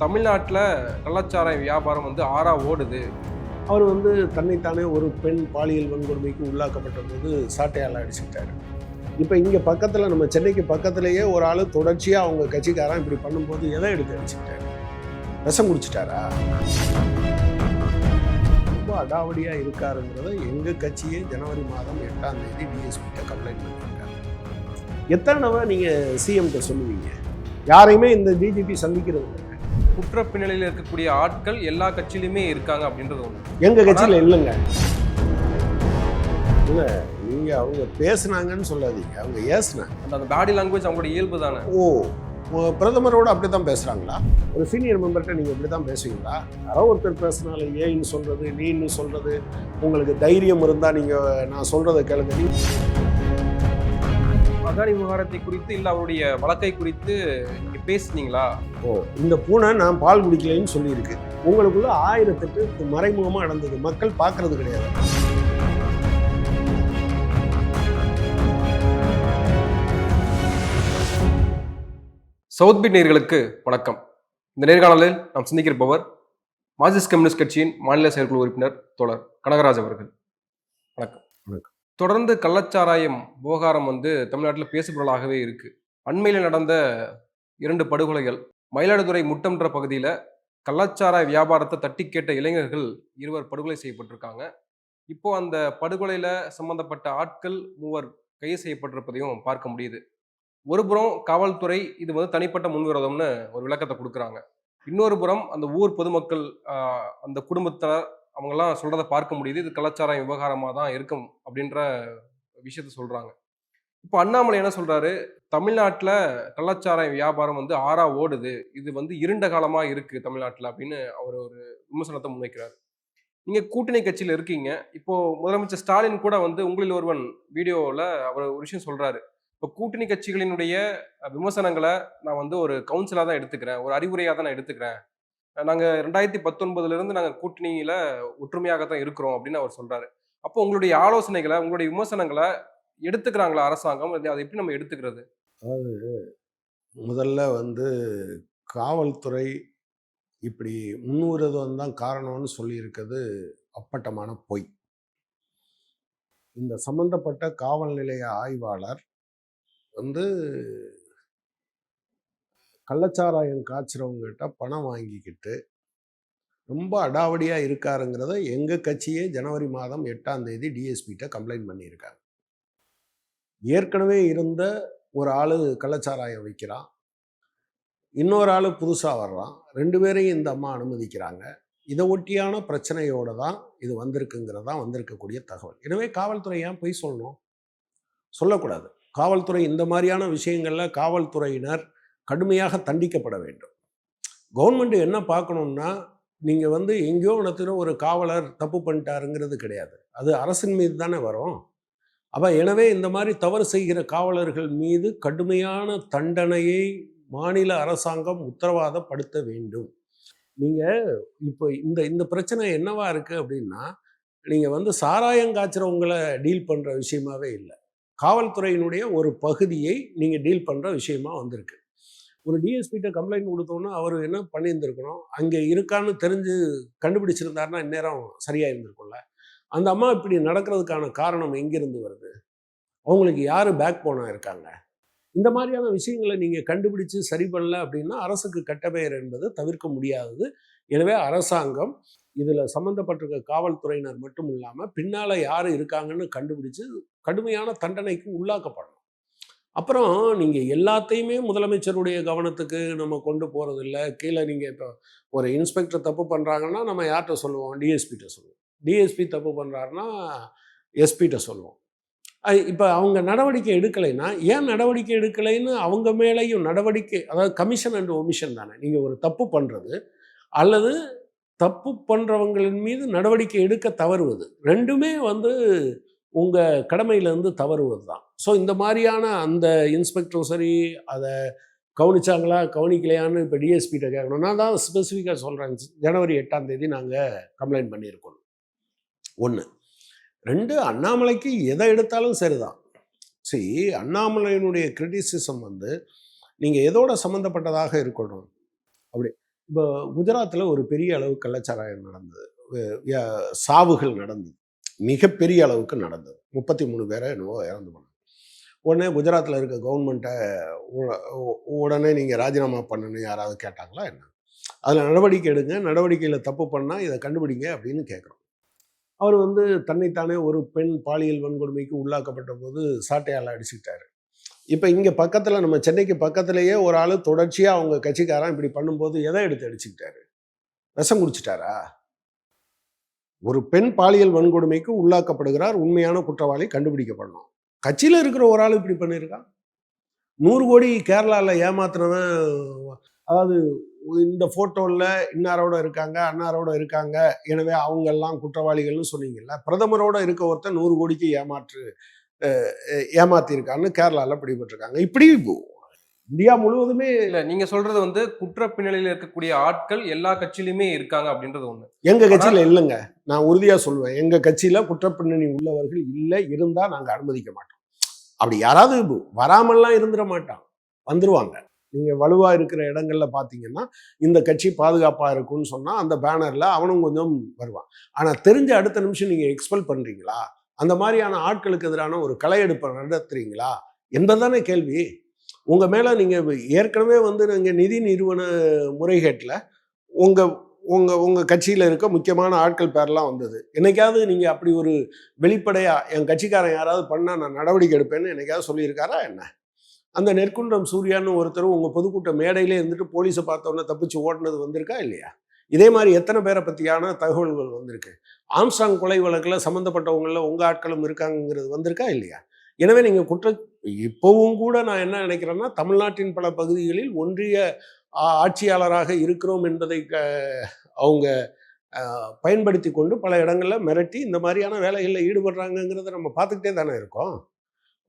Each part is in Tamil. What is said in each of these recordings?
தமிழ்நாட்டில் கள்ளச்சாராய வியாபாரம் வந்து ஆறா ஓடுது. அவர் வந்து தன்னைத்தானே ஒரு பெண் பாலியல் வன்கொடுமைக்கு உள்ளாக்கப்பட்ட சாட்டையால் அடிச்சுக்கிட்டாரு. இப்போ இங்கே பக்கத்தில் நம்ம சென்னைக்கு பக்கத்துலேயே ஒரு ஆள் தொடர்ச்சியாக அவங்க கட்சிக்காரன் இப்படி பண்ணும்போது எதை எடுத்து அடிச்சுக்கிட்டாரு? விஷம் குடிச்சிட்டாரா? ரொம்ப அடாவடியாக இருக்காருங்கிறத எங்கள் கட்சியே ஜனவரி மாதம் எட்டாம் தேதி டிஎஸ்பிட்ட கம்ப்ளைண்ட் பண்ணியிருக்காங்க எத்தனை நீங்கள் சிஎம்கிட்ட சொல்லுவீங்க? யாரையுமே இந்த டிஜிபி சந்திக்கிறது இல்லை. குற்ற பின்னணியில் இருக்கக்கூடிய ஆட்கள் எல்லா கட்சியிலுமே இருக்காங்க அப்படின்றது ஒன்று எங்க கட்சியில இல்லைங்க. இல்ல நீங்க அவங்க பேசுனாங்கன்னு சொல்லாதீங்க. அவங்க ஏசுனாங்க. அந்த பாடி லாங்குவேஜ் அவங்களோட இயல்பு தானே. ஓ பிரதமரோட அப்படி தான் பேசுறாங்களா? ஒரு சீனியர் மெம்பர்கிட்ட நீங்க இப்படி தான் பேசுவீங்களா? யாரோ ஒருத்தர் பேசினால ஏன்னு சொல்றது நீன்னு சொல்றது உங்களுக்கு தைரியம் இருந்தா நீங்க நான் சொல்றதை கேளுங்க. நீ அதானி விவகாரத்தை குறித்து இல்லை அவருடைய வழக்கை குறித்து நீங்க பேசுனீங்களா? ஓ இந்த பூனை நான் பால் குடிக்கலைன்னு சொல்லியிருக்கு. உங்களுக்குள்ள ஆயிரத்தெட்டு மறைமுகமா நடந்தது. மக்கள் பார்க்கறது கிடையாது. சவுத் பீட் நேர்களுக்கு வணக்கம். இந்த நேர்காணலில் நாம் சிந்திக்கிருப்பவர் மார்க்சிஸ்ட் கம்யூனிஸ்ட் கட்சியின் மாநில செயற்குழு உறுப்பினர் தோழர் கனகராஜ் அவர்கள். தொடர்ந்து கள்ளச்சாராயம் விவகாரம் வந்து தமிழ்நாட்டில் பேசுபொருளாகவே இருக்குது அண்மையில் நடந்த இரண்டு படுகொலைகள். மயிலாடுதுறை முட்டம்ன்ற பகுதியில் கள்ளச்சாராய வியாபாரத்தை தட்டி கேட்ட இளைஞர்கள் இருவர் படுகொலை செய்யப்பட்டிருக்காங்க. இப்போ அந்த படுகொலையில் சம்பந்தப்பட்ட ஆட்கள் மூவர் கைது செய்யப்பட்டிருப்பதையும் பார்க்க முடியுது. ஒரு புறம் காவல்துறை இது வந்து தனிப்பட்ட முன்விரோதம்னு ஒரு விளக்கத்தை கொடுக்குறாங்க. இன்னொரு புறம் அந்த ஊர் பொதுமக்கள் அந்த குடும்பத்தினர் அவங்கெல்லாம் சொல்கிறத பார்க்க முடியுது. இது கலாச்சார விவகாரமாக தான் இருக்கும் அப்படின்ற விஷயத்த சொல்றாங்க. இப்போ அண்ணாமலை என்ன சொல்றாரு? தமிழ்நாட்டில் கலாச்சார வியாபாரம் வந்து ஆறா ஓடுது. இது வந்து இருண்ட காலமா இருக்கு தமிழ்நாட்டில் அப்படின்னு அவர் ஒரு விமர்சனத்தை முன்வைக்கிறார். நீங்க கூட்டணி கட்சியில் இருக்கீங்க. இப்போ முதலமைச்சர் ஸ்டாலின் கூட வந்து உங்களில் ஒருவன் வீடியோவில் அவர் ஒரு விஷயம் சொல்றாரு. இப்போ கூட்டணி கட்சிகளினுடைய விமர்சனங்களை நான் வந்து ஒரு கவுன்சிலாக தான் எடுத்துக்கிறேன். ஒரு அறிவுரையாக தான் நான் எடுத்துக்கிறேன். நாங்கள் ரெண்டாயிரத்தி பத்தொன்பதுலேருந்து நாங்கள் கூட்டணியில் ஒற்றுமையாக தான் இருக்கிறோம் அப்படின்னு அவர் சொல்கிறாரு அப்போ உங்களுடைய ஆலோசனைகளை உங்களுடைய விமர்சனங்களை எடுத்துக்கிறாங்களா அரசாங்கம்? அதை எப்படி நம்ம எடுத்துக்கிறது? முதல்ல வந்து காவல்துறை இப்படி முன்னுரிதம் தான் காரணம்னு சொல்லியிருக்கிறது அப்பட்டமான பொய். இந்த சம்பந்தப்பட்ட காவல் நிலைய ஆய்வாளர் வந்து கள்ளச்சாராயம் காய்ச்சிறவங்ககிட்ட பணம் வாங்கிக்கிட்டு ரொம்ப அடாவடியாக இருக்காருங்கிறத எங்கள் கட்சியே ஜனவரி மாதம் எட்டாம் தேதி டிஎஸ்பிகிட்ட கம்ப்ளைண்ட் பண்ணியிருக்காங்க. ஏற்கனவே இருந்த ஒரு ஆள் கள்ளச்சாராயம் வைக்கிறான். இன்னொரு ஆள் புதுசாக வர்றான். ரெண்டு பேரையும் இந்த அம்மா அனுமதிக்கிறாங்க. இதை ஒட்டியான பிரச்சனையோடு தான் இது வந்திருக்குங்கிறது தான் வந்திருக்கக்கூடிய தகவல். எனவே காவல்துறை ஏன் போய் சொல்லணும் சொல்லக்கூடாது. காவல்துறை இந்த மாதிரியான விஷயங்களில் காவல்துறையினர் கடுமையாக தண்டிக்கப்பட வேண்டும். கவர்மெண்ட் என்ன பார்க்கணும்னா நீங்கள் வந்து எங்கேயோ இடத்துல ஒரு காவலர் தப்பு பண்ணிட்டாருங்கிறது கிடையாது. அது அரசின் மீது தானே வரும். அப்போ எனவே இந்த மாதிரி தவறு செய்கிற காவலர்கள் மீது கடுமையான தண்டனையை மாநில அரசாங்கம் உத்தரவாதப்படுத்த வேண்டும். நீங்கள் இப்போ இந்த இந்த பிரச்சனை என்னவா இருக்குது அப்படின்னா நீங்கள் வந்து சாராயம் காய்ச்சறவங்களை டீல் பண்ணுற விஷயமாவே இல்லை. காவல்துறையினுடைய ஒரு பகுதியை நீங்கள் டீல் பண்ணுற விஷயமா வந்திருக்கு. ஒரு டிஎஸ்பிகிட்ட கம்ப்ளைண்ட் கொடுத்தோன்னா அவர் என்ன பண்ணியிருந்திருக்கணும்? அங்கே இருக்கான்னு தெரிஞ்சு கண்டுபிடிச்சிருந்தாருன்னா இந்நேரம் சரியாக இருந்திருக்கும்ல அந்த அம்மா இப்படி நடக்கிறதுக்கான காரணம் எங்கிருந்து வருது? அவங்களுக்கு யார் பேக் போனாக இருக்காங்க? இந்த மாதிரியான விஷயங்களை நீங்கள் கண்டுபிடிச்சு சரி பண்ணல அப்படின்னா அரசுக்கு கெட்ட பெயர் என்பது தவிர்க்க முடியாதது. எனவே அரசாங்கம் இதில் சம்மந்தப்பட்டிருக்க காவல்துறையினர் மட்டும் இல்லாமல் பின்னால் யார் இருக்காங்கன்னு கண்டுபிடிச்சு கடுமையான தண்டனைக்கு உள்ளாக்கப்படும் அப்புறம் நீங்கள் எல்லாத்தையுமே முதலமைச்சருடைய கவனத்துக்கு நம்ம கொண்டு போகிறதில்ல கீழே நீங்கள் இப்போ ஒரு இன்ஸ்பெக்டர் தப்பு பண்ணுறாங்கன்னா நம்ம யார்கிட்ட சொல்லுவோம்? டிஎஸ்பிகிட்ட சொல்லுவோம். டிஎஸ்பி தப்பு பண்ணுறாருன்னா எஸ்பிகிட்ட சொல்லுவோம். இப்போ அவங்க நடவடிக்கை எடுக்கலைன்னா ஏன் நடவடிக்கை எடுக்கலைன்னு அவங்க மேலேயும் நடவடிக்கை அதாவது கமிஷன் அண்ட் ஒமிஷன் தானே. நீங்கள் ஒரு தப்பு பண்ணுறது அல்லது தப்பு பண்ணுறவங்களின் மீது நடவடிக்கை எடுக்க தவறுவது. ரெண்டுமே வந்து உங்கள் கடமையிலேருந்து தவறுவது தான் ஸோ இந்த மாதிரியான அந்த இன்ஸ்பெக்டரும் சரி அதை கவனிச்சாங்களா கவனிக்கலையான்னு இப்போ டிஎஸ்பிகிட்ட கேட்கணும். நான் தான் ஸ்பெசிஃபிக்காக சொல்கிறேன் ஜனவரி எட்டாம் தேதி நாங்கள் கம்ப்ளைண்ட் பண்ணியிருக்கோம். ஒன்று ரெண்டு அண்ணாமலைக்கு எதை எடுத்தாலும் சரிதான். சரி அண்ணாமலையினுடைய கிரிட்டிசிசம் வந்து நீங்கள் எதோட சம்மந்தப்பட்டதாக இருக்கணும்? அப்படி இப்போ குஜராத்தில் ஒரு பெரிய அளவு கள்ளச்சாராயம் நடந்தது. சாவுகள் நடந்தது. மிகப்பெரிய அளவுக்கு நடந்தது. முப்பத்தி மூணு பேரை என்னவோ இறந்து போனாங்க. உடனே குஜராத்தில் இருக்க கவர்மெண்ட்டை உடனே நீங்கள் ராஜினாமா பண்ணணும் யாராவது கேட்டாங்களா என்ன? அதில் நடவடிக்கை எடுங்க நடவடிக்கையில் தப்பு பண்ணால் இதை கண்டுபிடிங்க அப்படின்னு கேட்குறோம். அவர் வந்து தன்னைத்தானே ஒரு பெண் பாலியல் வன்கொடுமைக்கு உள்ளாக்கப்பட்ட போது சாட்டையால் அடிச்சுக்கிட்டார். இப்போ இங்கே பக்கத்தில் நம்ம சென்னைக்கு பக்கத்துலேயே ஒரு ஆள் தொடர்ச்சியாக அவங்க கட்சிக்காரன் இப்படி பண்ணும்போது எதை எடுத்து அடிச்சுக்கிட்டாரு? விஷம் குடிச்சிட்டாரா? ஒரு பெண் பாலியல் வன்கொடுமைக்கு உள்ளாக்கப்படுகிறார் உண்மையான குற்றவாளி கண்டுபிடிக்கப்படணும். கட்சியில் இருக்கிற ஒரு ஆள் இப்படி பண்ணியிருக்கான் நூறு கோடி கேரளாவில் ஏமாத்துனவன் அதாவது இந்த ஃபோட்டோவில் இன்னாரோட இருக்காங்க அன்னாரோட இருக்காங்க எனவே அவங்கெல்லாம் குற்றவாளிகள்னு சொன்னீங்கல்ல பிரதமரோட இருக்க ஒருத்தன் நூறு கோடிக்கு ஏமாற்று ஏமாத்திருக்கான்னு கேரளாவில் பிடிபட்டிருக்காங்க. இப்படி இந்தியா முழுவதுமே இல்ல நீங்க சொல்றது வந்து குற்ற பின்னணியில் இருக்கக்கூடிய ஆட்கள் எல்லா கட்சியிலுமே இருக்காங்க அப்படின்றது ஒண்ணு. எங்க கட்சியில இல்லைங்க. நான் உறுதியா சொல்லுவேன் எங்க கட்சியில குற்றப்பின்னணி உள்ளவர்கள் இல்லை இருந்தா நாங்க அனுமதிக்க மாட்டோம். அப்படி யாராவது வராமல்லாம் இருந்துட மாட்டான். வந்துருவாங்க. நீங்க வலுவா இருக்கிற இடங்கள்ல பாத்தீங்கன்னா இந்த கட்சி பாதுகாப்பா இருக்கும்னு சொன்னா அந்த பேனர்ல அவனும் கொஞ்சம் வருவான். ஆனா தெரிஞ்ச அடுத்த நிமிஷம் நீங்க எக்ஸ்பெல் பண்றீங்களா? அந்த மாதிரியான ஆட்களுக்கு எதிரான ஒரு களையெடுப்பை நடத்துறீங்களா? என்பதுதானே கேள்வி. உங்கள் மேலே நீங்கள் ஏற்கனவே வந்து நீங்கள் நிதி நிறுவன முறைகேட்டில் உங்கள் உங்கள் உங்கள் கட்சியில் இருக்க முக்கியமான ஆட்கள் பேர்லாம் வந்தது. என்னைக்காவது நீங்கள் அப்படி ஒரு வெளிப்படையாக என் கட்சிக்காரன் யாராவது பண்ணால் நான் நடவடிக்கை எடுப்பேன்னு என்னைக்காவது சொல்லியிருக்காரா என்ன? அந்த நெற்குன்றம் சூர்யான்னு ஒருத்தர் உங்கள் பொதுக்கூட்ட மேடையிலே இருந்துட்டு போலீஸை பார்த்தோன்னே தப்பிச்சு ஓடினது வந்திருக்கா இல்லையா? இதே மாதிரி எத்தனை பேரை பற்றியான தகவல்கள் வந்திருக்கு? ஆம்ஸ்டாங் கொலை வழக்கில் சம்மந்தப்பட்டவங்களில் உங்கள் ஆட்களும் இருக்காங்கிறது வந்திருக்கா இல்லையா? எனவே நீங்கள் குற்ற இப்போவும் கூட நான் என்ன நினைக்கிறேன்னா தமிழ்நாட்டின் பல பகுதிகளில் ஒன்றிய ஆட்சியாளராக இருக்கிறோம் என்பதை அவங்க பயன்படுத்தி கொண்டு பல இடங்களில் மிரட்டி இந்த மாதிரியான வேலைகளில் ஈடுபடுறாங்கங்கிறத நம்ம பார்த்துக்கிட்டே தானே இருக்கோம்.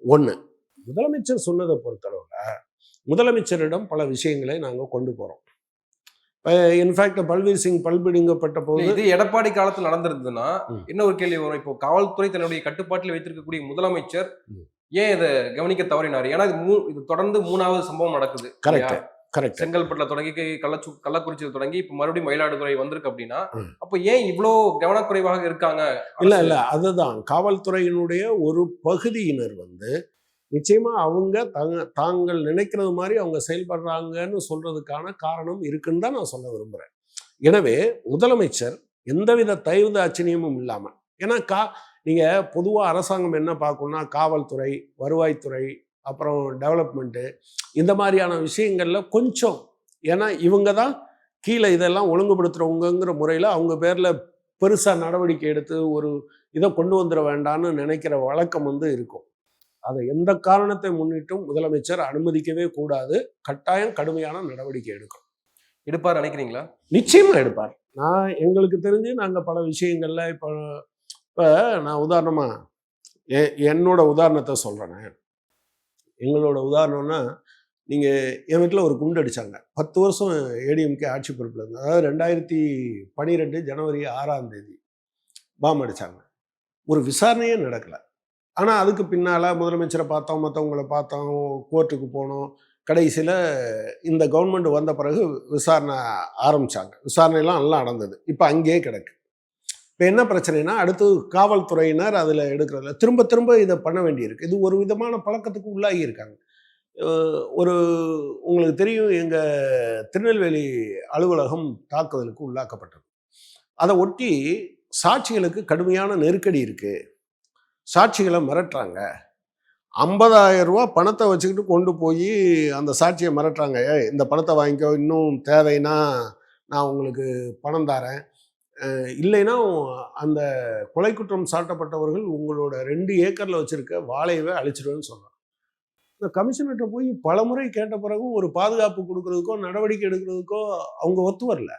ஒன்று முதலமைச்சர் சொன்னதை பொறுத்தளவில் முதலமைச்சரிடம் பல விஷயங்களை நாங்கள் கொண்டு போகிறோம் இன்ஃபேக்ட் பல்வீர் சிங் பல்பிடுங்கப்பட்ட போது இது எடப்பாடி காலத்துல நடந்திருந்ததுன்னா ஒரு கேள்வி வரும். இப்போ காவல்துறை தன்னுடைய கட்டுப்பாட்டில் வைத்திருக்கக்கூடிய முதலமைச்சர். ஏன் இதை கவனிக்க தவறினார் ஏன்னா இது மூ இது தொடர்ந்து மூணாவது சம்பவம் நடக்குது கரெக்ட்? கரெக்ட் செங்கல்பட்டுல தொடங்கி கள்ளச்சு கள்ளக்குறிச்சியில் தொடங்கி இப்ப மறுபடியும் மயிலாடுதுறை வந்திருக்கு அப்படின்னா. அப்ப ஏன் இவ்வளோ கவனக்குறைவாக இருக்காங்க இல்ல? இல்ல அதுதான் காவல்துறையினுடைய ஒரு பகுதியினர் வந்து நிச்சயமா அவங்க தங்க தாங்கள் நினைக்கிறது மாதிரி அவங்க செயல்படுறாங்கன்னு சொல்றதுக்கான காரணம் இருக்குன்னு தான் நான் சொல்ல விரும்புறேன் எனவே முதலமைச்சர் எந்தவித தயவு அச்சனியமும் இல்லாம ஏன்னா கா நீங்க பொதுவா அரசாங்கம் என்ன பார்க்கணும்னா காவல்துறை வருவாய்த்துறை அப்புறம் டெவலப்மெண்ட்டு இந்த மாதிரியான விஷயங்கள்ல கொஞ்சம் ஏன்னா இவங்க தான் கீழே இதெல்லாம் ஒழுங்குபடுத்துறவங்கங்கிற முறையில் அவங்க பேர்ல பெருசா நடவடிக்கை எடுத்து ஒரு இதை கொண்டு வந்துட வேண்டாம்னு நினைக்கிற வழக்கம் வந்து இருக்கும். அதை எந்த காரணத்தை முன்னிட்டும் முதலமைச்சர் அனுமதிக்கவே கூடாது. கட்டாயம் கடுமையான நடவடிக்கை எடுக்கும். எடுப்பார் நினைக்கிறீங்களா நிச்சயமா எடுப்பார். நான் எங்களுக்கு தெரிஞ்சு நாங்க பல விஷயங்கள்ல இப்போ இப்போ நான் உதாரணமாக எ- என்னோட உதாரணத்தை சொல்கிறேன் எங்களோட உதாரணம்னா நீங்கள் என் வீட்டில் ஒரு குண்டு அடித்தாங்க பத்து வருஷம் ஏடிஎம்கே ஆட்சி பொறுப்பில் இருந்தது அதாவது ரெண்டாயிரத்தி பன்னிரெண்டு ஜனவரி ஆறாம் தேதி பாம் அடித்தாங்க ஒரு விசாரணையே நடக்கலை. ஆனால் அதுக்கு பின்னால் முதலமைச்சரை பார்த்தோம் மற்றவங்கள பார்த்தோம் கோர்ட்டுக்கு போனோம். கடைசியில் இந்த கவர்மெண்ட் வந்த பிறகு விசாரணை ஆரம்பிச்சாங்க. விசாரணையெல்லாம் நல்லா நடந்தது. இப்போ அங்கேயே கிடக்கு. இப்போ என்ன பிரச்சனைனா அடுத்து காவல்துறையினர் அதில் எடுக்கிறதுல திரும்ப திரும்ப இதை பண்ண வேண்டியிருக்கு. இது ஒரு விதமான பழக்கத்துக்கு உள்ளாகி இருக்காங்க. ஒரு உங்களுக்கு தெரியும் எங்கள் திருநெல்வேலி அலுவலகம் தாக்குதலுக்கு உள்ளாக்கப்பட்டது. அதை ஒட்டி சாட்சிகளுக்கு கடுமையான நெருக்கடி இருக்குது சாட்சிகளை மிரட்டுறாங்க. ஐம்பதாயிரம் ரூபா பணத்தை வச்சுக்கிட்டு கொண்டு போய் அந்த சாட்சியை மிரட்டுறாங்க. இந்த பணத்தை வாங்கிக்கோ இன்னும் தேவைன்னா நான் உங்களுக்கு பணம் தரேன். இல்லைன்னா அந்த கொலை குற்றம் சாட்டப்பட்டவர்கள் உங்களோட ரெண்டு ஏக்கரில் வச்சுருக்க வாழையவே அழிச்சிடுவேன்னு சொல்கிறாங்க இந்த கமிஷனர்கிட்ட போய் பலமுறை கேட்ட பிறகும் ஒரு பாதுகாப்பு கொடுக்கறதுக்கோ நடவடிக்கை எடுக்கிறதுக்கோ அவங்க ஒத்து வரல.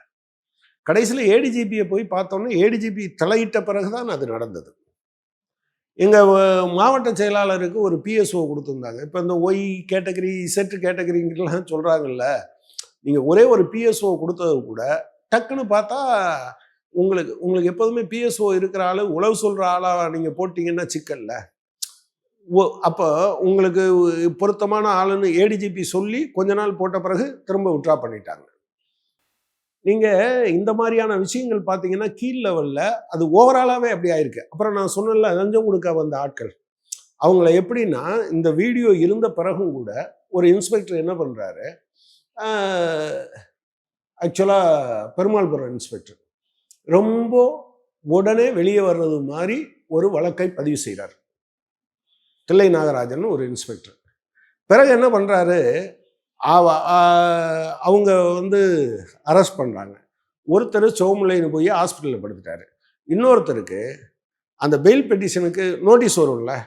கடைசியில் ஏடிஜிபியை போய் பார்த்தோன்னே ஏடிஜிபி தலையிட்ட பிறகு தான் அது நடந்தது. எங்கள் மாவட்ட செயலாளருக்கு ஒரு பிஎஸ்ஓ கொடுத்துருந்தாங்க. இப்போ இந்த ஒய் கேட்டகரி செட்டு கேட்டகரிங்கெல்லாம் சொல்கிறாங்கல்ல நீங்கள் ஒரே ஒரு பிஎஸ்ஓ கொடுத்தது கூட டக்குன்னு பார்த்தா உங்களுக்கு உங்களுக்கு எப்போதுமே பிஎஸ்ஓ இருக்கிற ஆள் உழவு சொல்கிற ஆளாக நீங்கள் போட்டிங்கன்னா சிக்கல்ல. ஓ அப்போ உங்களுக்கு பொருத்தமான ஆளுன்னு ஏடிஜிபி சொல்லி கொஞ்ச நாள் போட்ட பிறகு திரும்ப விட்ரா பண்ணிட்டாங்க. நீங்கள் இந்த மாதிரியான விஷயங்கள் பார்த்தீங்கன்னா கீழ் லெவலில் அது ஓவராலாகவே அப்படி ஆயிருக்கு. அப்புறம் நான் சொன்னேன்ல லஞ்சம் கொடுக்க வந்த ஆட்கள். அவங்கள எப்படின்னா இந்த வீடியோ இருந்த பிறகும் கூட ஒரு இன்ஸ்பெக்டர் என்ன பண்ணுறாரு ஆக்சுவலாக பெருமாள்புரம் இன்ஸ்பெக்டர் ரொம்ப உடனே வெளியே வர்றது மாதிரி ஒரு வழக்கை பதிவு செய்கிறார் தில்லை நாகராஜன் ஒரு இன்ஸ்பெக்டர் பிறகு என்ன பண்ணுறாரு அவங்க வந்து அரெஸ்ட் பண்ணுறாங்க ஒருத்தர் சோமுலைன்னு போய் ஹாஸ்பிட்டலில் படுத்துட்டாரு. இன்னொருத்தருக்கு அந்த பெயில் பெட்டிஷனுக்கு நோட்டீஸ் வரும்ல?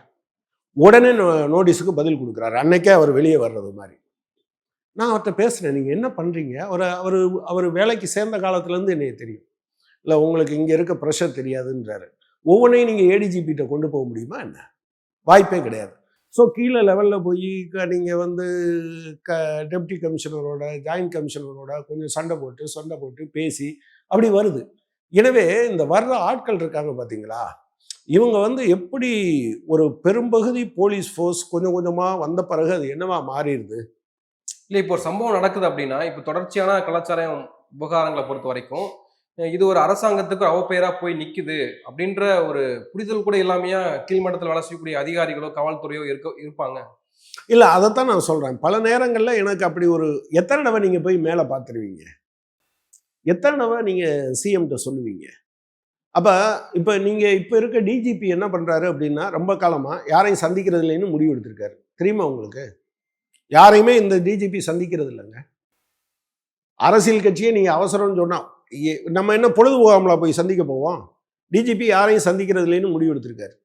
உடனே நோ- நோட்டீஸுக்கு பதில் கொடுக்குறாரு. அன்னைக்கே அவர் வெளியே வர்றது மாதிரி. நான் அவர்கிட்ட பேசுகிறேன் நீங்கள் என்ன பண்ணுறீங்க அவர் அவர் அவர் வேலைக்கு சேர்ந்த காலத்துலேருந்து என்னைய தெரியும். இல்லை உங்களுக்கு இங்கே இருக்க ப்ரெஷர் தெரியாதுன்றாரு. ஒவ்வொன்றையும் நீங்கள் ஏடிஜிபிகிட்ட கொண்டு போக முடியுமா என்ன? வாய்ப்பே கிடையாது. ஸோ கீழே லெவலில் போய் நீங்கள் வந்து க டெப்டி கமிஷனரோட ஜாயின்ட் கமிஷனரோட கொஞ்சம் சண்டை போட்டு சண்டை போட்டு பேசி அப்படி வருது. எனவே இந்த வர்ற ஆட்கள் இருக்காங்க பார்த்தீங்களா? இவங்க வந்து எப்படி ஒரு பெரும்பகுதி போலீஸ் ஃபோர்ஸ் கொஞ்சம் கொஞ்சமாக வந்த பிறகு அது என்னவா மாறிடுது? இல்லை இப்போ ஒரு சம்பவம் நடக்குது அப்படின்னா இப்போ தொடர்ச்சியான கலாச்சாரம் விவகாரங்களை பொறுத்த வரைக்கும் இது ஒரு அரசாங்கத்துக்கு ஒரு போய் நிற்குது அப்படின்ற ஒரு புரிதல் கூட இல்லாமையா கீழ்மட்டத்தில் வேலை செய்யக்கூடிய அதிகாரிகளோ காவல்துறையோ இருக்க இருப்பாங்க. இல்லை அதைத்தான் நான் சொல்கிறேன் பல நேரங்களில் எனக்கு அப்படி ஒரு எத்தனை தடவை நீங்கள் போய் மேலே பார்த்துருவீங்க எத்தனை தடவை நீங்கள் சிஎம்கிட்ட சொல்லுவீங்க? அப்போ இப்போ நீங்கள் இப்போ இருக்க டிஜிபி என்ன பண்ணுறாரு அப்படின்னா ரொம்ப காலமாக யாரையும் சந்திக்கிறது இல்லைன்னு முடிவு எடுத்திருக்காரு. தெரியுமா உங்களுக்கு? யாரையுமே இந்த டிஜிபி சந்திக்கிறது இல்லைங்க. அரசியல் கட்சியை நீங்கள் அவசரம்னு சொன்னால் நம்ம என்ன பொழுது போகாமலா போய் சந்திக்க போவோம்? டிஜிபி யாரையும் சந்திக்கிறது இல்லைன்னு முடிவு எடுத்திருக்காரு.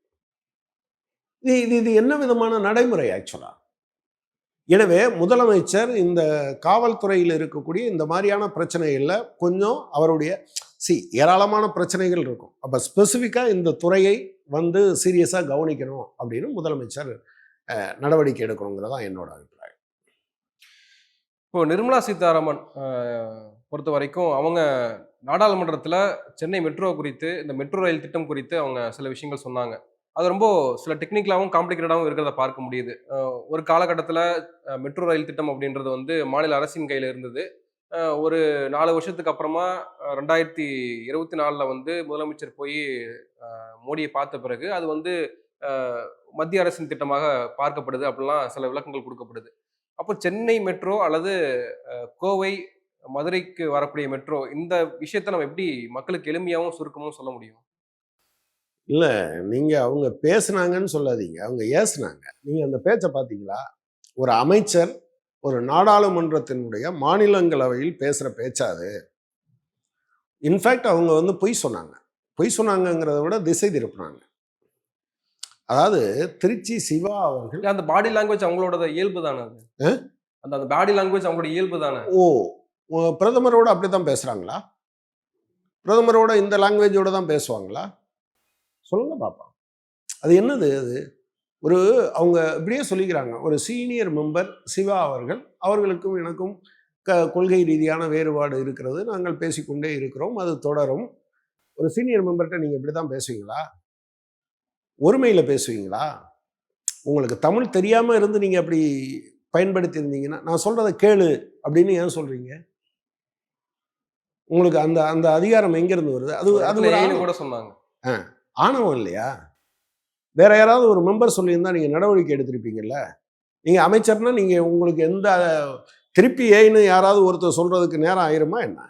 இது இது இது என்ன விதமான நடைமுறை ஆக்சுவலாக எனவே முதலமைச்சர் இந்த காவல்துறையில் இருக்கக்கூடிய இந்த மாதிரியான பிரச்சனைகளில் கொஞ்சம் அவருடைய சி ஏராளமான பிரச்சனைகள் இருக்கும். அப்போ ஸ்பெசிஃபிக்காக இந்த துறையை வந்து சீரியஸாக கவனிக்கணும் அப்படின்னு முதலமைச்சர் நடவடிக்கை எடுக்கணுங்கிறதான் என்னோட அபிப்பிராயம். இப்போ நிர்மலா சீதாராமன் பொறுத்த வரைக்கும் அவங்க நாடாளுமன்றத்தில் சென்னை மெட்ரோ குறித்து இந்த மெட்ரோ ரயில் திட்டம் குறித்து அவங்க சில விஷயங்கள் சொன்னாங்க. அது ரொம்ப சில டெக்னிக்கலாகவும் காம்ப்ளிகேட்டடாகவும் இருக்கிறத பார்க்க முடியுது. ஒரு காலகட்டத்தில் மெட்ரோ ரயில் திட்டம் அப்படின்றது வந்து மாநில அரசின் கையில் இருந்தது. ஒரு நாலு வருஷத்துக்கு அப்புறமா ரெண்டாயிரத்தி இருபத்தி நாலில் வந்து முதலமைச்சர் போய் மோடியை பார்த்த பிறகு அது வந்து மத்திய அரசின் திட்டமாக பார்க்கப்படுது. அப்படிலாம் சில விளக்கங்கள் கொடுக்கப்படுது. அப்போ சென்னை மெட்ரோ அல்லது கோவை மதுரைக்கு வரக்கூடிய மெட்ரோ இந்த விஷயத்தை நம்ம எப்படி மக்களுக்கு எளிமையாகவும் சுருக்கமாகவும் சொல்ல முடியும்? இல்லை நீங்கள் அவங்க பேசுனாங்கன்னு சொல்லாதீங்க. அவங்க ஏசுனாங்க. நீங்கள் அந்த பேச்சை பார்த்தீங்களா ஒரு அமைச்சர் ஒரு நாடாளுமன்றத்தினுடைய மாநிலங்களவையில் பேசுகிற பேச்சா அது இன்ஃபேக்ட் அவங்க வந்து பொய் சொன்னாங்க. பொய் சொன்னாங்கங்கிறத விட திசை திருப்பினாங்க. அதாவது திருச்சி சிவா அவர்கள் அந்த பாடி லாங்குவேஜ் அவங்களோட இயல்பு தானே அது? அந்த அந்த பாடி லாங்குவேஜ் அவங்களோட இயல்பு தானே ஓ பிரதமரோட அப்படி தான் பேசுகிறாங்களா பிரதமரோட இந்த லாங்குவேஜோட தான் பேசுவாங்களா? சொல்லுங்க பாப்பா. அது என்னது அது? ஒரு அவங்க இப்படியே சொல்லிக்கிறாங்க. ஒரு சீனியர் மெம்பர் சிவா அவர்கள் அவர்களுக்கும் எனக்கும் க கொள்கை ரீதியான வேறுபாடு இருக்கிறது. நாங்கள் பேசிக்கொண்டே இருக்கிறோம். அது தொடரும். ஒரு சீனியர் மெம்பர்கிட்ட நீங்கள் இப்படி தான் பேசுவீங்களா? ஒருமையில் பேசுவீங்களா? உங்களுக்கு தமிழ் தெரியாமல் இருந்து நீங்கள் அப்படி பயன்படுத்தியிருந்தீங்கன்னா நான் சொல்கிறத கேளு அப்படின்னு ஏன் சொல்கிறீங்க உங்களுக்கு அந்த அந்த அதிகாரம் எங்கேருந்து வருது? அது அது. கூட சொன்னாங்க. ஆணவம் இல்லையா? வேற யாராவது ஒரு மெம்பர் சொல்லியிருந்தா நீங்கள் நடவடிக்கை எடுத்திருப்பீங்கல்ல? நீங்கள் அமைச்சர்னா நீங்கள் உங்களுக்கு எந்த திருப்பி ஏன்னு யாராவது ஒருத்தர் சொல்கிறதுக்கு நேரம் ஆயிருமா என்ன?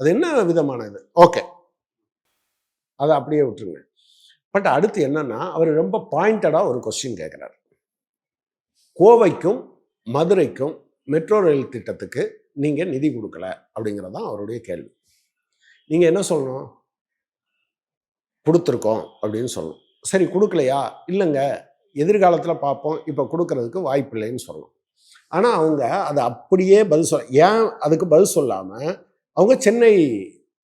அது என்ன விதமான இது? ஓகே. அதை அப்படியே விட்டுருங்க. பட் அடுத்து என்னன்னா அவர் ரொம்ப பாயிண்டடாக ஒரு கொஸ்டின் கேட்குறாரு கோவைக்கும் மதுரைக்கும் மெட்ரோ ரயில் திட்டத்துக்கு நீங்கள் நிதி கொடுக்கல அப்படிங்கிறது தான் அவருடைய கேள்வி. நீங்கள் என்ன சொல்லணும்? கொடுத்துருக்கோம் அப்படின்னு சொல்லணும். சரி கொடுக்கலையா? இல்லைங்க. எதிர்காலத்தில் பார்ப்போம். இப்போ கொடுக்கறதுக்கு வாய்ப்பு இல்லைன்னு சொல்லணும். ஆனால் அவங்க அதை அப்படியே பதில் சொல்ல ஏன் அதுக்கு பதில் சொல்லாமல் அவங்க சென்னை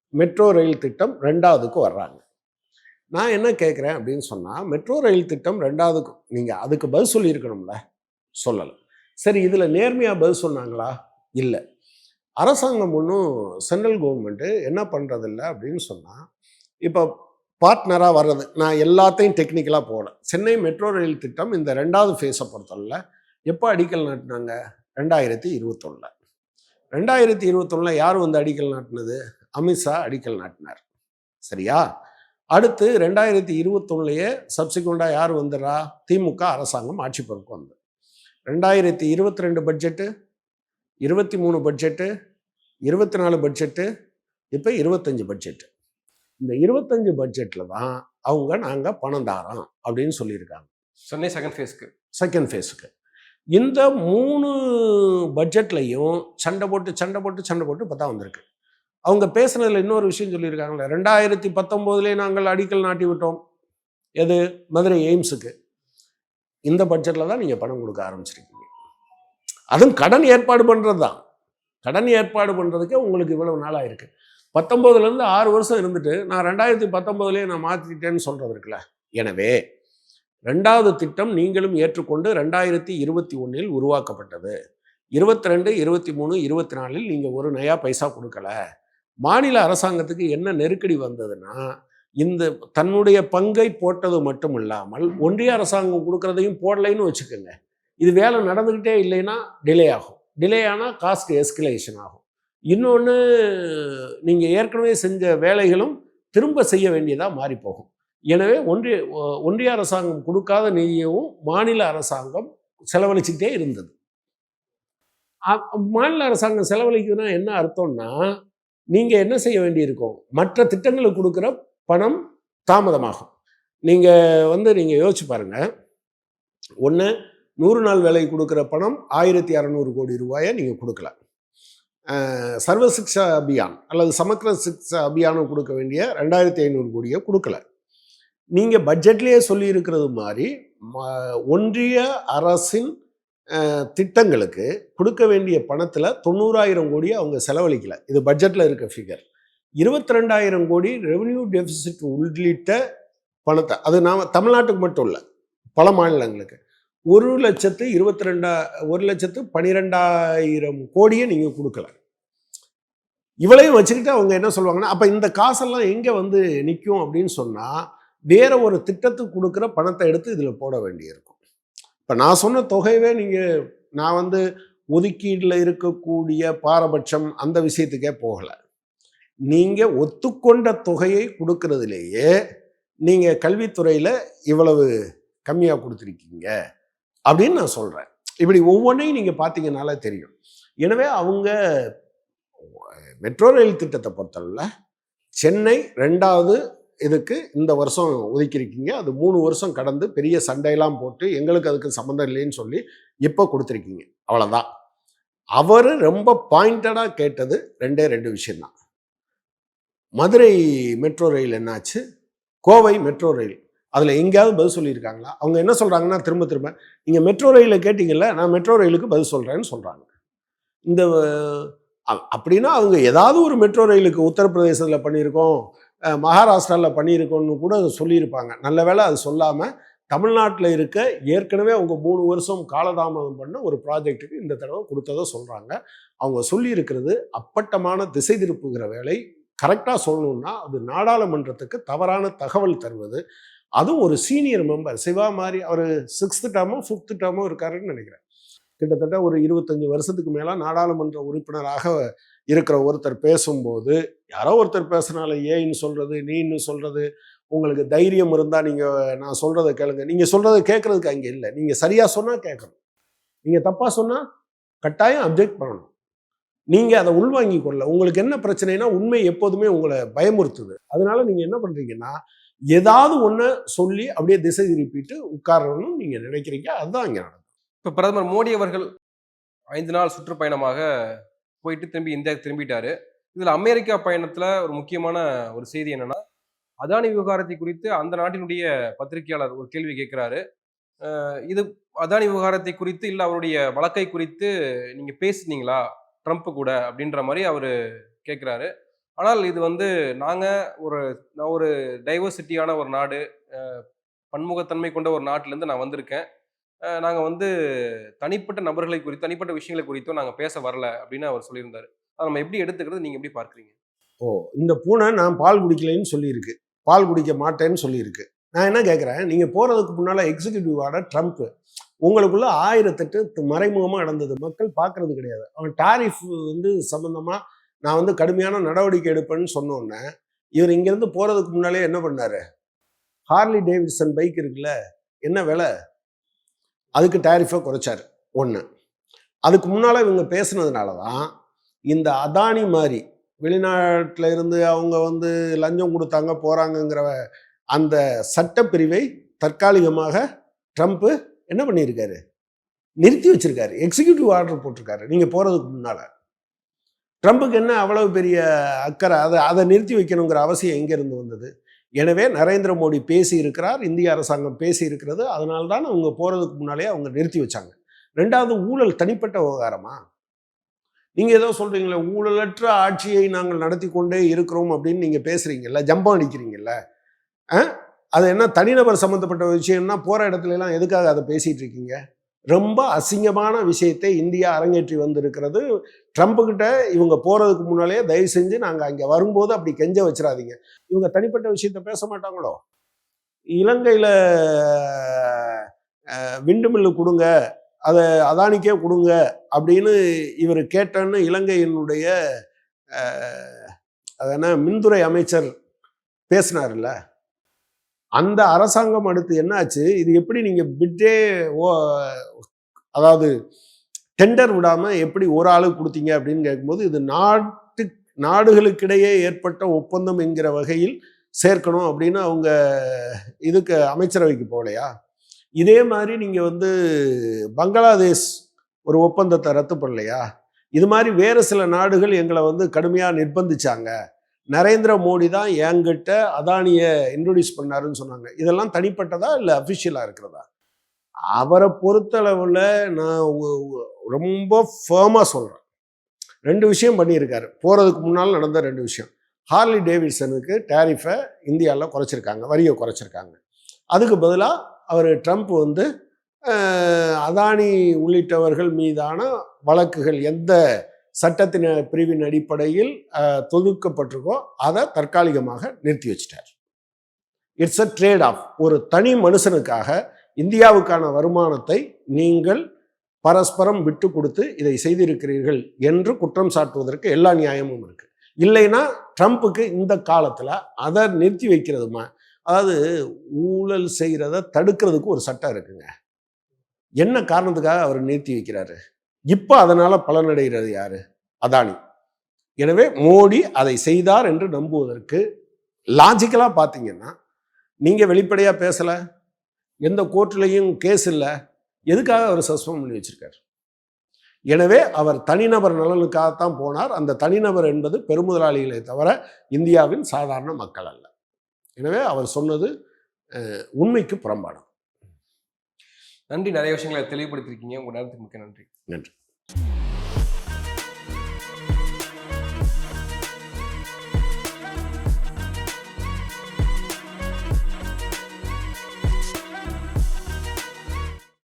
மெட்ரோ ரயில் திட்டம் ரெண்டாவதுக்கு வர்றாங்க. நான் என்ன கேட்குறேன் அப்படின்னு சொன்னால் மெட்ரோ ரயில் திட்டம் ரெண்டாவதுக்கு நீங்கள் அதுக்கு பதில் சொல்லியிருக்கணும்ல. சொல்லலை. சரி இதில் நேர்மையாக பதில் சொன்னாங்களா? இல்லை. அரசாங்கம் ஒன்றும் சென்ட்ரல் கவர்மெண்ட்டு என்ன பண்ணுறதில்ல அப்படின்னு சொன்னால் இப்போ பார்ட்னராக வர்றது நான் எல்லாத்தையும் டெக்னிக்கலாக போகல சென்னை மெட்ரோ ரயில் திட்டம் இந்த ரெண்டாவது ஃபேஸை பொறுத்தவரையில் எப்போ அடிக்கல் நாட்டினாங்க? ரெண்டாயிரத்தி இருபத்தொன்னில். ரெண்டாயிரத்தி இருபத்தொன்னில் யார் வந்து அடிக்கல் நாட்டினது? அமித்ஷா அடிக்கல் நாட்டினார். சரியா? அடுத்து ரெண்டாயிரத்தி இருபத்தொன்னுலையே சப்சிக்வெண்ட்டாக யார் வந்துடுறா? திமுக அரசாங்கம் ஆட்சி பொறுப்பு வந்து ரெண்டாயிரத்தி இருபத்தி ரெண்டு பட்ஜெட்டு இருபத்தி மூணு பட்ஜெட்டு இருபத்தி நாலு பட்ஜெட்டு இப்போ இருபத்தஞ்சு பட்ஜெட்டு இந்த இருபத்தஞ்சு பட்ஜெட்டில் தான் அவங்க நாங்கள் பணம் தாரோம் அப்படின்னு சொல்லியிருக்காங்க. சென்னை செகண்ட் ஃபேஸ்க்கு செகண்ட் ஃபேஸுக்கு இந்த மூணு பட்ஜெட்லையும் சண்டை போட்டு சண்டை போட்டு சண்டை போட்டு இப்போ தான் வந்திருக்கு. அவங்க பேசுனதுல இன்னொரு விஷயம் சொல்லியிருக்காங்களே ரெண்டாயிரத்தி பத்தொம்போதுலேயே நாங்கள் அடிக்கல் நாட்டி விட்டோம். எது? மதுரை எய்ம்ஸுக்கு. இந்த பட்ஜெட்டில் தான் நீங்கள் பணம் கொடுக்க ஆரம்பிச்சிருக்கீங்க. அதுவும் கடன் ஏற்பாடு பண்ணுறது தான் கடன் ஏற்பாடு பண்ணுறதுக்கே உங்களுக்கு இவ்வளவு நாளாக இருக்கு. பத்தொம்போதுலேருந்து ஆறு வருஷம் இருந்துட்டு நான் ரெண்டாயிரத்தி பத்தொம்போதுலேயே நான் மாற்றிட்டேன்னு சொல்கிறது இருக்குல்ல? எனவே ரெண்டாவது திட்டம் நீங்களும் ஏற்றுக்கொண்டு ரெண்டாயிரத்தி இருபத்தி ஒன்றில் உருவாக்கப்பட்டது. இருபத்தி ரெண்டு இருபத்தி மூணு இருபத்தி நாலில் நீங்கள் ஒரு நயா பைசா கொடுக்கல. மாநில அரசாங்கத்துக்கு என்ன நெருக்கடி வந்ததுன்னா இந்த தன்னுடைய பங்கை போட்டது மட்டும் இல்லாமல் ஒன்றிய அரசாங்கம் கொடுக்குறதையும் போடலைன்னு வச்சுக்கோங்க. இது வேலை நடந்துக்கிட்டே இல்லைன்னா டிலே ஆகும். டிலே ஆனால் காஸ்ட் எஸ்கலேஷன் ஆகும். இன்னொன்று நீங்கள் ஏற்கனவே செஞ்ச வேலைகளும் திரும்ப செய்ய வேண்டியதாக மாறி போகும். எனவே ஒன்றிய ஒ- ஒன்றிய அரசாங்கம் கொடுக்காத நிதியவும் மாநில அரசாங்கம் செலவழிச்சுக்கிட்டே இருந்தது. மாநில அரசாங்கம் செலவழிக்குதுன்னா என்ன அர்த்தம்னா நீங்கள் என்ன செய்ய வேண்டியிருக்கும்? மற்ற திட்டங்களுக்கு கொடுக்குற பணம் தாமதமாகும். நீங்கள் வந்து நீங்கள் யோசிச்சு பாருங்கள் ஒன்று நூறு நாள் வேலை கொடுக்குற பணம் ஆயிரத்தி அறநூறு கோடி ரூபாயை நீங்கள் கொடுக்கல சர்வசிக்ஷா சர்வ சிக்ஷா அபியான் அல்லது சமக்கிர சிக்ஷா அபியானம் கொடுக்க வேண்டிய ரெண்டாயிரத்தி ஐநூறு கோடியை கொடுக்கல. நீங்கள் பட்ஜெட்லேயே சொல்லியிருக்கிறது மாதிரி ம- ஒன்றிய அரசின் திட்டங்களுக்கு கொடுக்க வேண்டிய பணத்தில் தொண்ணூறாயிரம் கோடியை அவங்க செலவழிக்கல. இது பட்ஜெட்டில் இருக்க ஃபிகர் இருபத்தி ரெண்டாயிரம் கோடி ரெவன்யூ டெபிசிட் உள்ளிட்ட பணத்தை அது நாம் தமிழ்நாட்டுக்கு மட்டும் இல்லை பல மாநிலங்களுக்கு. ஒரு லட்சத்து இருபத்தி ரெண்டா ஒரு லட்சத்து பனிரெண்டாயிரம் கோடியை நீங்கள் கொடுக்கல. இவளையும் வச்சுக்கிட்டு அவங்க என்ன சொல்லுவாங்கன்னா அப்போ இந்த காசெல்லாம் எங்கே வந்து நிற்கும் அப்படின்னு சொன்னால் வேற ஒரு திட்டத்துக்கு கொடுக்குற பணத்தை எடுத்து இதில் போட வேண்டியிருக்கும். இப்போ நான் சொன்ன தொகையவே நீங்கள் நான் வந்து ஒதுக்கீட்டில் இருக்கக்கூடிய பாரபட்சம் அந்த விஷயத்துக்கே போகலை. நீங்கள் ஒத்துக்கொண்ட தொகையை கொடுக்கறதுலேயே நீங்கள் கல்வித்துறையில் இவ்வளவு கம்மியாக கொடுத்துருக்கீங்க. அப்படின்னு நான் சொல்கிறேன் இப்படி ஒவ்வொன்றையும் நீங்கள் பார்த்தீங்கனாலே தெரியும். எனவே அவங்க மெட்ரோ ரயில் திட்டத்தை பொறுத்தளவில் சென்னை ரெண்டாவது இதுக்கு இந்த வருஷம் ஒதுக்கியிருக்கீங்க. அது மூணு வருஷம் கடந்து பெரிய சண்டையெல்லாம் போட்டு எங்களுக்கு அதுக்கு சம்மந்தம் இல்லைன்னு சொல்லி இப்போ கொடுத்துருக்கீங்க. அவ்வளோதான் அவர் ரொம்ப பாயிண்டடாக கேட்டது ரெண்டே ரெண்டு விஷயம்தான். மதுரை மெட்ரோ ரயில் என்னாச்சு? Kovai metro rail. அதில் எங்கேயாவது பதில் சொல்லியிருக்காங்களா? அவங்க என்ன சொல்கிறாங்கன்னா திரும்ப திரும்ப நீங்கள் மெட்ரோ ரயிலில் கேட்டிங்கல்ல நான் மெட்ரோ ரயிலுக்கு பதில் சொல்கிறேன்னு சொல்கிறாங்க இந்த அ- அப்படின்னா அவங்க ஏதாவது ஒரு மெட்ரோ ரயிலுக்கு உத்தரப்பிரதேசத்தில் பண்ணியிருக்கோம் மகாராஷ்டிராவில் பண்ணியிருக்கோம்னு கூட சொல்லியிருப்பாங்க. நல்ல வேளை அது சொல்லாமல் தமிழ்நாட்டில் இருக்க ஏற்கனவே அவங்க மூணு வருஷம் காலதாமதம் பண்ண ஒரு ப்ராஜெக்ட்டுக்கு இந்த தடவை கொடுத்ததை சொல்கிறாங்க அவங்க சொல்லியிருக்கிறது அப்பட்டமான திசை திருப்புகிற வேலை கரெக்டாக சொல்லணும்னா அது நாடாளுமன்றத்துக்கு தவறான தகவல் தருவது அதுவும் ஒரு சீனியர் மெம்பர் சிவா மாதிரி அவர் சிக்ஸ்த்து டேமோ ஃபிஃப்த்து டேமோ இருக்காருன்னு நினைக்கிறேன். கிட்டத்தட்ட ஒரு இருபத்தஞ்சி வருஷத்துக்கு மேலே நாடாளுமன்ற உறுப்பினராக இருக்கிற ஒருத்தர் பேசும்போது யாரோ ஒருத்தர் பேசுனால ஏன்னு சொல்கிறது நீன்னு சொல்கிறது உங்களுக்கு தைரியம் இருந்தால் நீங்கள் நான் சொல்கிறத கேளுங்க. நீங்கள் சொல்கிறத கேட்குறதுக்கு அங்கே இல்லை. நீங்கள் சரியாக சொன்னால் கேட்கணும். நீங்கள் தப்பாக சொன்னால் கட்டாயம் அப்ஜெக்ட் பண்ணணும். நீங்கள் அதை உள்வாங்கி கொள்ள உங்களுக்கு என்ன பிரச்சனைனா உண்மை எப்போதுமே உங்களை பயமுறுத்துது. அதனால நீங்கள் என்ன பண்ணுறீங்கன்னா ஏதாவது ஒன்று சொல்லி அப்படியே திசை திருப்பிட்டு உட்காரணும்னு நீங்கள் நினைக்கிறீங்க? அதுதான் இங்கே நடக்கும். இப்போ பிரதமர் மோடி அவர்கள் ஐந்து நாள் சுற்றுப்பயணமாக போயிட்டு திரும்பி இந்தியாவுக்கு திரும்பிட்டாரு. இதில் அமெரிக்கா பயணத்தில் ஒரு முக்கியமான ஒரு செய்தி என்னன்னா அதானி விவகாரத்தை குறித்து அந்த நாட்டினுடைய பத்திரிகையாளர் ஒரு கேள்வி கேட்குறாரு. இது அதானி விவகாரத்தை குறித்து இல்லை அவருடைய வழக்கை குறித்து நீங்கள் பேசுனீங்களா? ட்ரம்ப் கூட அப்படின்ற மாதிரி அவர் கேட்குறாரு. ஆனால் இது வந்து நாங்கள் ஒரு நான் ஒரு டைவர்சிட்டியான ஒரு நாடு பன்முகத்தன்மை கொண்ட ஒரு நாட்டிலேருந்து நான் வந்திருக்கேன். நாங்கள் வந்து தனிப்பட்ட நபர்களை குறித்து தனிப்பட்ட விஷயங்களை குறித்தும் நாங்கள் பேச வரல அப்படின்னு அவர் சொல்லியிருந்தார். அதை நம்ம எப்படி எடுத்துக்கிறது நீங்கள் எப்படி பார்க்குறீங்க? ஓ இந்த பூனை நான் பால் குடிக்கலைன்னு சொல்லியிருக்கு. பால் குடிக்க மாட்டேன்னு சொல்லியிருக்கு. நான் என்ன கேட்குறேன் நீங்கள் போகிறதுக்கு முன்னால் எக்ஸிக்யூட்டிவ் ஆர்டர் ட்ரம்ப் உங்களுக்குள்ள ஆயிரத்தெட்டு மறைமுகமாக நடந்தது. மக்கள் பார்க்கறது கிடையாது. அவன் டாரிஃப் வந்து சம்மந்தமாக நான் வந்து கடுமையான நடவடிக்கை எடுப்பேன்னு சொன்னோன்னே இவர் இங்கேருந்து போகிறதுக்கு முன்னாலே என்ன பண்ணாரு? ஹார்லி டேவிட்சன் பைக் இருக்குல்ல என்ன விலை? அதுக்கு டேரிஃபை குறைச்சார் ஒன்று அதுக்கு முன்னால் இவங்க பேசுனதுனால தான் இந்த அதானி மாதிரி வெளிநாட்டில் இருந்து அவங்க வந்து லஞ்சம் கொடுத்தாங்க போகிறாங்கங்கிற அந்த சட்டப்பிரிவை தற்காலிகமாக ட்ரம்ப்பு என்ன பண்ணியிருக்காரு? நிறுத்தி வச்சிருக்காரு எக்ஸிக்யூட்டிவ் ஆர்டர் போட்டிருக்காரு நீங்கள் போகிறதுக்கு முன்னால். ட்ரம்புக்கு என்ன அவ்வளவு பெரிய அக்கறை? அதை அதை நிறுத்தி வைக்கணுங்கிற அவசியம் எங்கேருந்து வந்தது? எனவே நரேந்திர மோடி பேசி இருக்கிறார் இந்திய அரசாங்கம் பேசி இருக்கிறது அதனால தான் அவங்க போகிறதுக்கு முன்னாலே அவங்க நிறுத்தி வச்சாங்க. ரெண்டாவது ஊழல் தனிப்பட்ட விவகாரமா? நீங்கள் ஏதோ சொல்கிறீங்களே ஊழலற்ற ஆட்சியை நாங்கள் நடத்தி கொண்டே இருக்கிறோம் அப்படின்னு நீங்கள் பேசுகிறீங்கல்ல ஜம்பம் அடிக்கிறீங்கல்ல ஆ? அது என்ன தனிநபர் சம்மந்தப்பட்ட விஷயம்னா போகிற இடத்துலலாம் எதுக்காக அதை பேசிகிட்டு இருக்கீங்க? ரொம்ப அசிங்கமான விஷயத்தை இந்தியா அரங்கேற்றி வந்திருக்கிறது. ட்ரம்ப்பு கிட்ட இவங்க போகிறதுக்கு முன்னாலே தயவு செஞ்சு நாங்கள் அங்கே வரும்போது அப்படி கெஞ்ச வச்சிடாதீங்க இவங்க தனிப்பட்ட விஷயத்த பேச மாட்டாங்களோ? இலங்கையில் விண்டு மில்லு கொடுங்க அதை அதானிக்கே கொடுங்க அப்படின்னு இவர் கேட்டன்னு இலங்கையினுடைய அது என்ன மின்துறை அமைச்சர் பேசினார்ல அந்த அரசாங்கம் அடுத்து என்னாச்சு? இது எப்படி நீங்கள் பிட்டே ஓ அதாவது டெண்டர் விடாமல் எப்படி ஒரு ஆளுக்கு கொடுத்தீங்க அப்படின்னு கேட்கும்போது இது நாட்டு நாடுகளுக்கிடையே ஏற்பட்ட ஒப்பந்தம் என்கிற வகையில் சேர்க்கணும் அப்படின்னு அவங்க இதுக்கு அமைச்சரவைக்கு போகலையா? இதே மாதிரி நீங்கள் வந்து பங்களாதேஷ் ஒரு ஒப்பந்தத்தை ரத்து பண்ணலையா? இது மாதிரி வேறு சில நாடுகள் எங்களை வந்து கடுமையாக நிர்பந்திச்சாங்க. நரேந்திர மோடி தான் என்கிட்ட அதானியை இன்ட்ரொடியூஸ் பண்ணாருன்னு சொன்னாங்க. இதெல்லாம் தனிப்பட்டதா இல்லை அஃபிஷியலாக இருக்கிறதா? அவரை பொறுத்தளவில் நான் ரொம்ப ஃபேமாக சொல்கிறேன் ரெண்டு விஷயம் பண்ணியிருக்காரு. போகிறதுக்கு முன்னால் நடந்த ரெண்டு விஷயம். ஹார்லி டேவிட்சனுக்கு டேரிஃபை இந்தியாவில் குறைச்சிருக்காங்க வரியை குறைச்சிருக்காங்க. அதுக்கு பதிலாக அவர் ட்ரம்ப் வந்து அதானி உள்ளிட்டவர்கள் மீதான வழக்குகள் எந்த சட்டத்தின் பிரிவின் அடிப்படையில் தொகுக்கப்பட்டிருக்கோ அதை தற்காலிகமாக நிறுத்தி வச்சிட்டார். இட்ஸ் அ ட்ரேட் ஆஃப் ஒரு தனி மனுஷனுக்காக இந்தியாவுக்கான வருமானத்தை நீங்கள் பரஸ்பரம் விட்டு கொடுத்து இதை செய்திருக்கிறீர்கள் என்று குற்றம் சாட்டுவதற்கு எல்லா நியாயமும் இருக்கு. இல்லைன்னா ட்ரம்ப்புக்கு இந்த காலத்தில் அதை நிறுத்தி வைக்கிறதுமா? அதாவது ஊழல் செய்கிறத தடுக்கிறதுக்கு ஒரு சட்டம் இருக்குங்க. என்ன காரணத்துக்காக அவர் நிறுத்தி வைக்கிறாரு? இப்போ அதனால் பலனடைகிறது யாரு? அதானி. எனவே மோடி அதை செய்தார் என்று நம்புவதற்கு லாஜிக்கலாக பார்த்தீங்கன்னா நீங்கள் வெளிப்படையாக பேசலை எந்த கோர்ட்லேயும் கேஸ் இல்லை எதுக்காக அவர் சஸ்பெண்ட் பண்ணி வச்சிருக்காரு? எனவே அவர் தனிநபர் நலனுக்காகத்தான் போனார். அந்த தனிநபர் என்பது பெருமுதலாளிகளை தவிர இந்தியாவின் சாதாரண மக்கள் அல்ல. எனவே அவர் சொன்னது உண்மைக்கு புறம்பானது. நன்றி. நிறைய விஷயங்களை தெளிவுபடுத்திருக்கீங்க உங்கள் நேரத்துக்கு மிக்க நன்றி. நன்றி.